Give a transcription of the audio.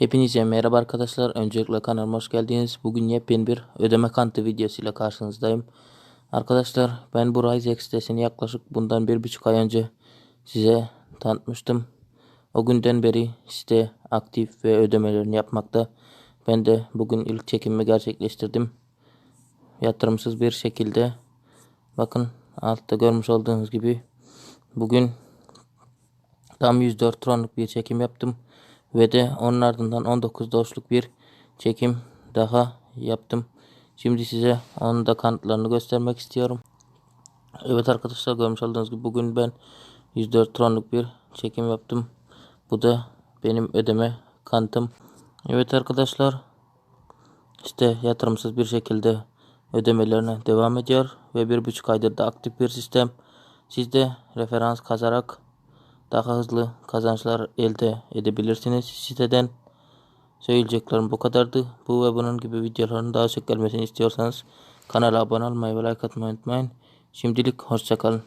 Hepinize merhaba arkadaşlar. Öncelikle kanalıma hoş geldiniz. Bugün yepyeni bir ödeme kanıtı videosuyla karşınızdayım. Arkadaşlar ben bu Rise sitesini yaklaşık bundan bir buçuk ay önce size tanıtmıştım. O günden beri site aktif ve ödemelerini yapmakta. Ben de bugün ilk çekimimi gerçekleştirdim. Yatırımsız bir şekilde. Bakın altta görmüş olduğunuz gibi bugün Tam 104 tronluk bir çekim yaptım. Ve de onun ardından 19 doşluk bir çekim daha yaptım. Şimdi size onun da kanıtlarını göstermek istiyorum. Evet arkadaşlar görmüş olduğunuz gibi bugün ben 104 tronluk bir çekim yaptım. Bu da benim ödeme kanıtım. Evet arkadaşlar işte yatırımsız bir şekilde ödemelerine devam ediyor ve bir buçuk aydır da aktif bir sistem. Siz de referans kazarak daha hızlı kazançlar elde edebilirsiniz siteden. Söyleyeceklerim bu kadardı. Bu ve bunun gibi videoların daha çok gelmesini istiyorsanız kanala abone olmayı ve like atmayı unutmayın. Şimdilik hoşçakalın.